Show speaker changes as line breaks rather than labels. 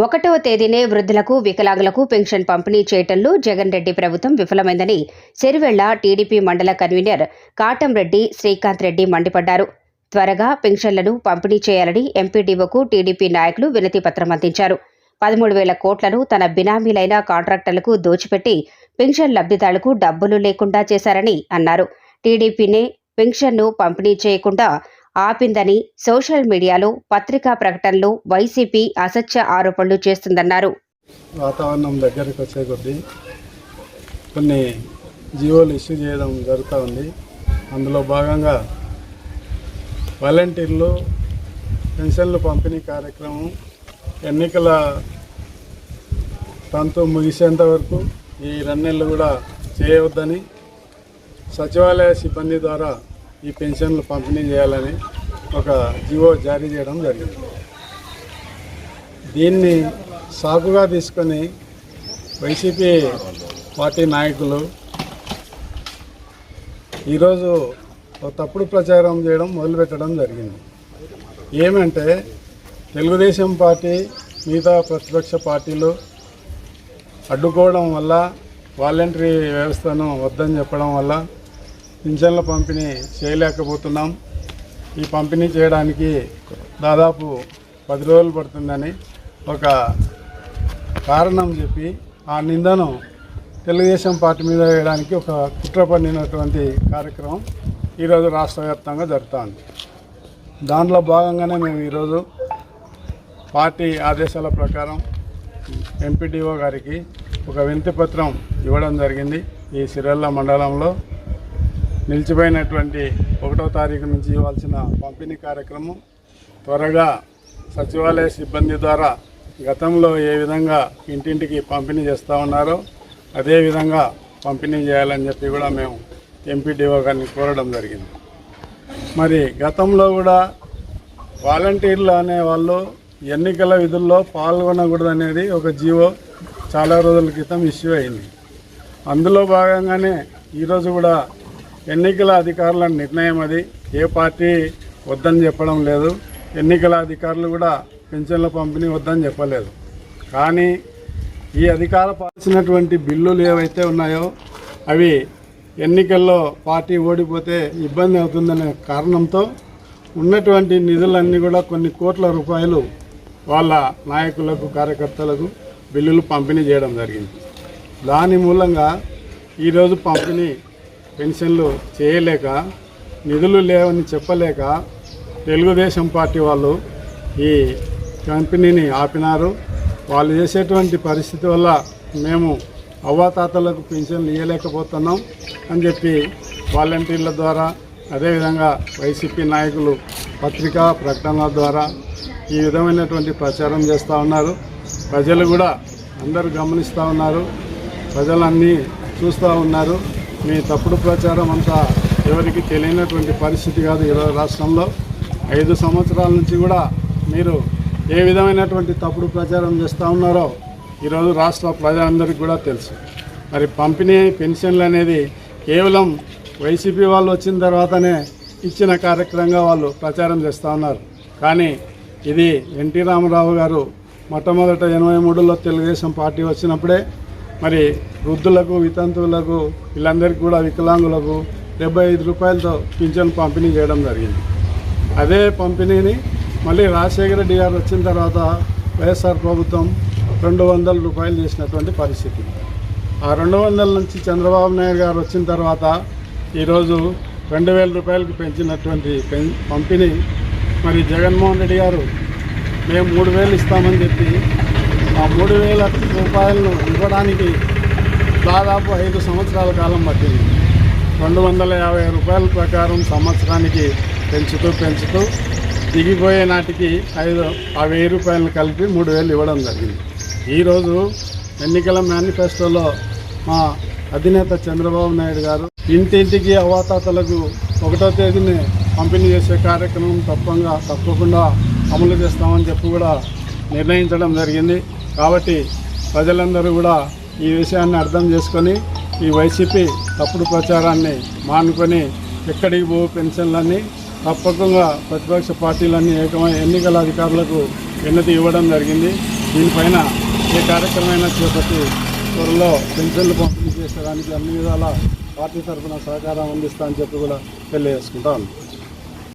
ఒకటవ తేదీనే వృద్ధులకు వికలాంగులకు పెన్షన్ పంపిణీ చేయటంలో జగన్ రెడ్డి ప్రభుత్వం విఫలమైందని సిరివెళ్ళ టీడీపీ మండల కన్వీనర్ కాటంరెడ్డి శ్రీకాంత్ రెడ్డి మండిపడ్డారు. త్వరగా పెన్షన్లను పంపిణీ చేయాలని ఎంపీడీఓకు టీడీపీ నాయకులు వినతి పత్రం అందించారు. పదమూడు వేల కోట్లను తన బినామీలైన కాంట్రాక్టర్లకు దోచిపెట్టి పెన్షన్ లబ్ధిదారులకు డబ్బులు లేకుండా చేశారని అన్నారు. టీడీపీనే పెన్షన్ను పంపిణీ చేయకుండా ఆపిందని సోషల్ మీడియాలో పత్రికా ప్రకటనలో వైసీపీ అసత్య ఆరోపణలు చేస్తుందన్నారు.
వాతావరణం దగ్గరికి వచ్చే కొద్దీ కొన్ని జీవోలు ఇష్యూ చేయడం జరుగుతూ ఉంది. అందులో భాగంగా వాలంటీర్లు పెన్షన్లు పంపిణీ కార్యక్రమం ఎన్నికల తంతు ముగిసేంత వరకు ఈ రెండు కూడా చేయవద్దని సచివాలయ సిబ్బంది ద్వారా ఈ పెన్షన్లు పంపిణీ చేయాలని ఒక జీవో జారీ చేయడం జరిగింది. దీన్ని సాకుగా తీసుకొని వైసీపీ పార్టీ నాయకులు ఈరోజు ఒక తప్పుడు ప్రచారం చేయడం మొదలుపెట్టడం జరిగింది. ఏమంటే తెలుగుదేశం పార్టీ మిగతా ప్రతిపక్ష పార్టీలు అడ్డుకోవడం వల్ల వాలంటరీ వ్యవస్థను వద్దని చెప్పడం వల్ల పింఛన్ల పంపిణీ చేయలేకపోతున్నాం. ఈ పంపిణీ చేయడానికి దాదాపు పది రోజులు పడుతుందని ఒక కారణం చెప్పి ఆ నిందను తెలుగుదేశం పార్టీ మీద వేయడానికి ఒక కుట్ర పన్నినటువంటి కార్యక్రమం ఈరోజు రాష్ట్ర వ్యాప్తంగా జరుగుతుంది. దాంట్లో భాగంగానే మేము ఈరోజు పార్టీ ఆదేశాల ప్రకారం ఎంపీడీఓ గారికి ఒక వింతపత్రం ఇవ్వడం జరిగింది. ఈ సిరల్ల మండలంలో నిలిచిపోయినటువంటి ఒకటో తారీఖు నుంచి ఇవ్వాల్సిన పంపిణీ కార్యక్రమం త్వరగా సచివాలయ సిబ్బంది ద్వారా గతంలో ఏ విధంగా ఇంటింటికి పంపిణీ చేస్తూ ఉన్నారో అదేవిధంగా పంపిణీ చేయాలని చెప్పి కూడా మేము ఎంపీడీఓ గారిని కోరడం జరిగింది. మరి గతంలో కూడా వాలంటీర్లు అనే వాళ్ళు ఎన్నికల విధుల్లో పాల్గొనకూడదు అనేది ఒక జీవో చాలా రోజుల క్రితం ఇష్యూ అయింది. అందులో భాగంగానే ఈరోజు కూడా ఎన్నికల అధికారుల నిర్ణయం అది. ఏ పార్టీ వద్దని చెప్పడం లేదు. ఎన్నికల అధికారులు కూడా పెన్షన్ల పంపిణీ వద్దని చెప్పలేదు. కానీ ఈ అధికార పాల్సినటువంటి బిల్లులు ఏవైతే ఉన్నాయో అవి ఎన్నికల్లో పార్టీ ఓడిపోతే ఇబ్బంది అవుతుందనే కారణంతో ఉన్నటువంటి నిధులన్నీ కూడా కొన్ని కోట్ల రూపాయలు వాళ్ళ నాయకులకు కార్యకర్తలకు బిల్లులు పంపిణీ చేయడం జరిగింది. దాని మూలంగా ఈరోజు పంపిణీ పెన్షన్లు చేయలేక నిధులు లేవని చెప్పలేక తెలుగుదేశం పార్టీ వాళ్ళు ఈ కంపెనీని ఆపినారు. వాళ్ళు చేసేటువంటి పరిస్థితి వల్ల మేము అవ్వాతాతలకు పెన్షన్లు ఇవ్వలేకపోతున్నాం అని చెప్పి వాలంటీర్ల ద్వారా అదేవిధంగా వైసీపీ నాయకులు పత్రికా ప్రకటనల ద్వారా ఈ విధమైనటువంటి ప్రచారం చేస్తూ ఉన్నారు. ప్రజలు కూడా అందరూ గమనిస్తూ ఉన్నారు. ప్రజలన్నీ చూస్తూ ఉన్నారు. మీ తప్పుడు ప్రచారం అంతా ఎవరికి తెలియనటువంటి పరిస్థితి కాదు ఈరోజు రాష్ట్రంలో. ఐదు సంవత్సరాల నుంచి కూడా మీరు ఏ విధమైనటువంటి తప్పుడు ప్రచారం చేస్తూ ఉన్నారో ఈరోజు రాష్ట్ర ప్రజలందరికీ కూడా తెలుసు. మరి పంపిణీ పెన్షన్లు అనేది కేవలం వైసీపీ వాళ్ళు వచ్చిన తర్వాతనే ఇచ్చిన కార్యక్రమంగా వాళ్ళు ప్రచారం చేస్తూ ఉన్నారు. కానీ ఇది ఎన్టీ రామారావు గారు మొట్టమొదట ఎనభై మూడులో తెలుగుదేశం పార్టీ వచ్చినప్పుడే మరి వృద్ధులకు వితంతువులకు వీళ్ళందరికీ కూడా వికలాంగులకు డెబ్బై ఐదు రూపాయలతో పింఛన్ పంపిణీ చేయడం జరిగింది. అదే పంపిణీని మళ్ళీ రాజశేఖర రెడ్డి గారు వచ్చిన తర్వాత వైఎస్ఆర్ ప్రభుత్వం రెండు వందల రూపాయలు చేసినటువంటి పరిస్థితి. ఆ రెండు వందల నుంచి చంద్రబాబు నాయుడు గారు వచ్చిన తర్వాత ఈరోజు రెండు వేల రూపాయలకి పెంచినటువంటి పంపిణీ. మరి జగన్మోహన్ రెడ్డి గారు మేము మూడు వేలు ఇస్తామని చెప్పి ఆ మూడు వేల రూపాయలను ఇవ్వడానికి దాదాపు ఐదు సంవత్సరాల కాలం పట్టింది. రెండు వందల యాభై రూపాయల ప్రకారం సంవత్సరానికి పెంచుతూ పెంచుతూ దిగిపోయే నాటికి ఐదు ఆ వెయ్యి రూపాయలను కలిపి మూడు వేలు ఇవ్వడం జరిగింది. ఈరోజు ఎన్నికల మేనిఫెస్టోలో మా అధినేత చంద్రబాబు నాయుడు గారు ఇంటింటికి అవాతాతలకు ఒకటో తేదీని పంపిణీ చేసే కార్యక్రమం తప్పంగా తప్పకుండా అమలు చేస్తామని చెప్పి కూడా నిర్ణయించడం జరిగింది. కాబట్టి ప్రజలందరూ కూడా ఈ విషయాన్ని అర్థం చేసుకొని ఈ వైసీపీ తప్పుడు ప్రచారాన్ని మానుకొని ఎక్కడికి పో పెన్షన్లన్నీ తప్పకుండా ప్రతిపక్ష పార్టీలన్నీ ఏకమై ఎన్నికల అధికారులకు విన్నతి ఇవ్వడం జరిగింది. దీనిపైన ఏ కార్యక్రమమైనా చేపట్టి త్వరలో పెన్షన్లు పంపిణీ చేసేదానికి అన్ని విధాల పార్టీ తరఫున సహకారం అందిస్తా అని చెప్పి కూడా తెలియజేసుకుంటా ఉన్నాం